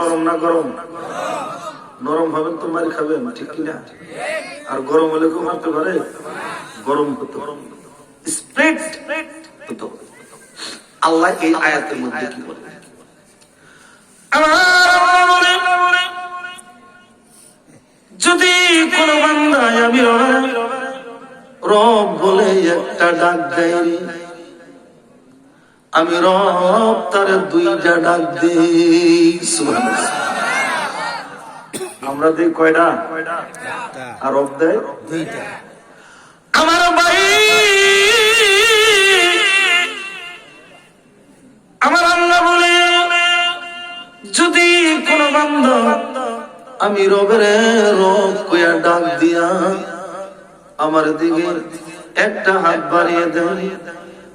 নরম না গরম? নরম হবেন তো মারি খাবেন ঠিক কিনা? আর গরম হলে কেউ মারতে পারে? গরম হতো। আল্লাহ এই আয়াতের মধ্যে কি বলে? যদি কোন বান্দায় আমি রব বলে একটা ডাক দেয় আমি রব তার দুইটা ডাক দিই। আমরা দিই কয়টা? আর রব দেয়? আমার ভাই আমার আল্লাহ বলে যদি কোন বান্ধব আমি রবের রব কইয়া ডাক দিয়া আমার দিকে একটা হাত বাড়িয়ে দেয়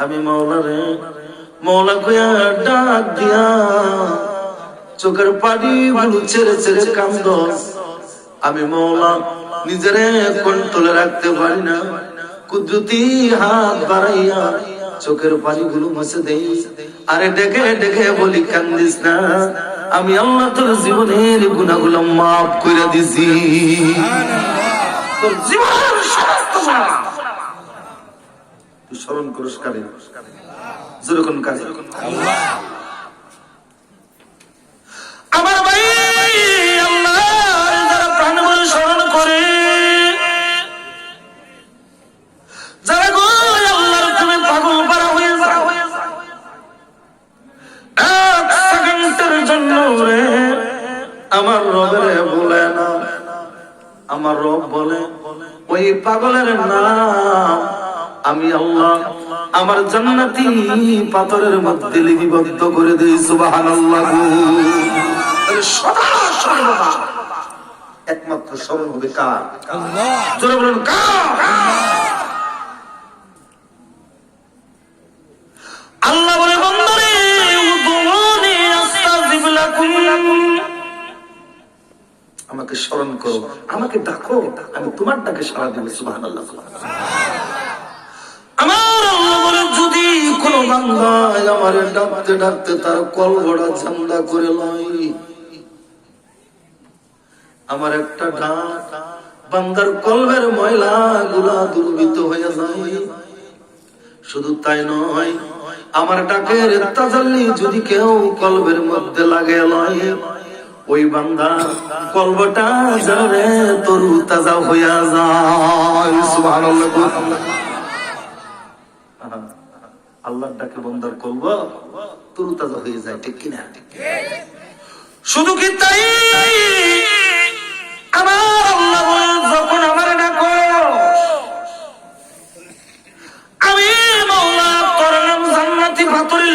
আমি মৌলা রে মৌলা কয়া ডাক দিয়া চোখের পানি গুলো ছেড়ে ছেড়ে কান্দ। আমি মৌলা নিজের কন্ট্রোলে রাখতে পারি না। কুদরতি হাত বাড়াইয়া চোখের পানি গুলো মুছে দেই। আরে ডেকে ডেকে বলি কান্দিস না। আমি আল্লাহ তোর জীবনের গুণাগুলো মাফ করে দিছি। তোর জীবনের সমস্ত স্মরণ করিস কারে যেরকম কাজে। আমার ভাই আল্লাহ বলে স্মরণ করে আমার রবের বলে আমার রব বলে, ওই পাগলের নাম আমি আল্লাহ আমার জান্নাতি পাথরের মধ্যে লিপিবদ্ধ করে দিই সদা একমাত্র স্মরণ হবে কার? জোরে বলুন কার? আল্লাহ বলে বন্ধরে উদুনি আস্তাজিব লাকুম। আমাকে স্মরণ করো আমাকে ডাকো আমি তোমার ডাকে সারা দেবো সুবহানাল্লাহ। আমার আল্লাহ বলে যদি কোন বান্দায় আমার ডাকতে ডাকতে তার কলবড়া ঝান্ডা করে লয়। আমার একটা ডাক বান্দার কলবের ময়লা গুলা দুর্বিত হয়ে যায়। শুধু তাই নয়, আমার ডাকের তাজাল্লি যদি কেউ কলবের মধ্যে লাগে লয়, ওই বান্দা কলবটা যারে তরু তাজা হইয়া যায়। সুবহানাল্লাহ। আল্লাহর ডাকে বন্দার করব তরু তাজা হয়ে যায়, ঠিক কিনা? শুধু কি তাই? আমার আল্লাহ যখন আমার ডাকো, আমি মৌলা তোর নাম জান্নাতি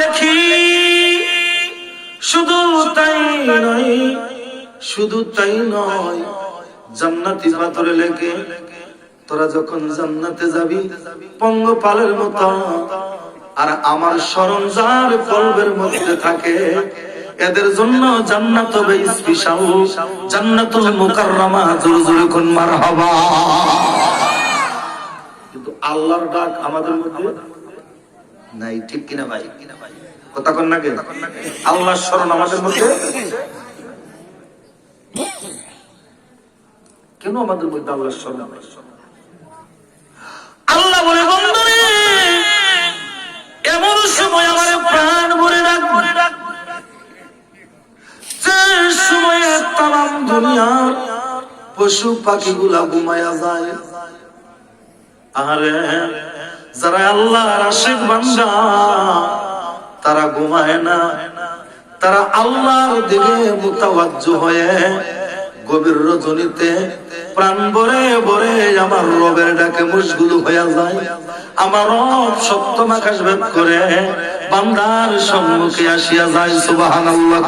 লেখি। শুধু তাই নয়, শুধু তাই নয়, জান্নাতি লেখে, তোরা যখন জান্নাতে যাবি, পঙ্গপালের মতো আর আমার স্মরণ যার কলবের মধ্যে থাকে। এদের জন্য জান্নাত হবে স্পেশাল মুকাররমা। জোরে জোরে কোন কিন্তু আল্লাহর ডাক আমাদের মধ্যে নাই, ঠিক কিনা ভাই? কথা না আল্লাহর স্মরণ আমাদের মধ্যে? কেন আমাদের মধ্যে আল্লাহর স্মরণ? আল্লাহ বলে বন্ধনে দুনিয়ার পশু পাখিগুলা ঘুমায়া যায়। আরে যারা বান্দা, তারা ঘুমায় না। তারা আল্লাহর দিকে হয়ে গভীর রজনীতে প্রাণ ভরে ভরে আমার রবের ডাকে মুশগুল হইয়া যায়। আমার রব সপ্তম আকাশ ভেদ করে বান্দার সম্মুখে আসিয়া যায়, সুবহানাল্লাহ।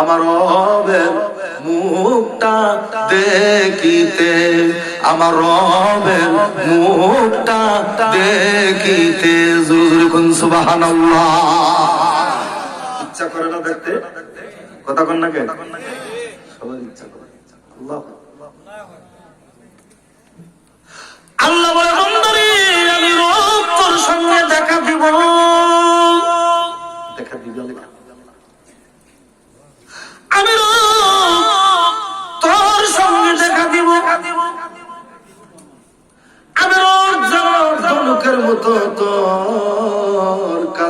আমার রবের মুখটা দেখিতে, আমার রবের মুখটা দেখিতে। জোর কোন সুবহানাল্লাহ। ইচ্ছা করে না দেখতে? কথা কন না কে সবার ইচ্ছা করে। আল্লাহ।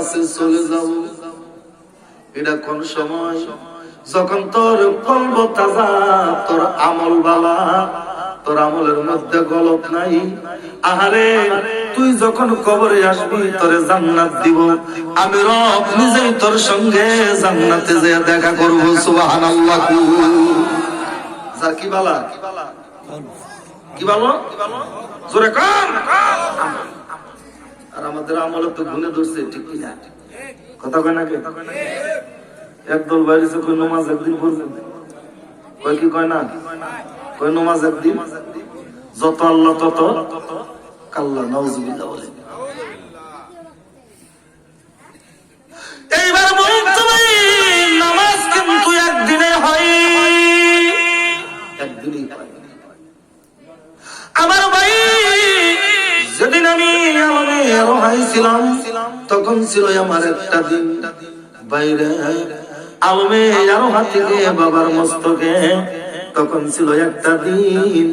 কাছে চলে যাব এটা কোন সময়? যখন তোর কলব তাজা, তোর আমল বালা, তোর আমলের মধ্যে গলত নাই, আহারে, তুই যখন কবরে আসবি, তোরে জান্নাত দিব। আমি রব নিজেই তোর সঙ্গে জান্নাতে যে দেখা করব, সুবহানাল্লাহ। যার কি বালা? কি বলো? জোরে কাম আর আমাদের আমলে তো গুনে ধরছে, ঠিক কি না কথা কয় না একদল বাইরেছে কই নমাজ একদিন পড়বেন। কয় কি কয় না? কয় নমাজ একদিন? যত আল্লাহ, তত কাল্লা, নাউজুবিল্লাহ বলে। আমার আমি তখন ছিল আমার একটা দিন। বাইরে থেকে বাবার মস্তকে, তখন ছিল একটা দিন।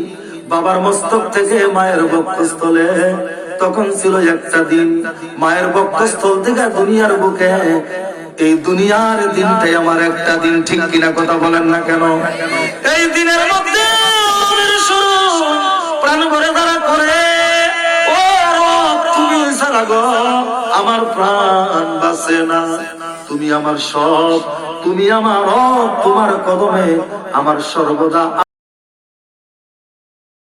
বাবার মস্তক থেকে মায়ের বক্ষস্থলে, তখন ছিল একটা দিন। মায়ের বক্ষস্থল থেকে দুনিয়ার বুকে, এই দুনিয়ার দিনটাই আমার একটা দিন। ঠিক কিনা কথা বলেন না কেন? এই দিনের মধ্যে শুরু। বাঁচে না? তুমি আমার সব তুমি আমার তোমার কদমে আমার সর্বদা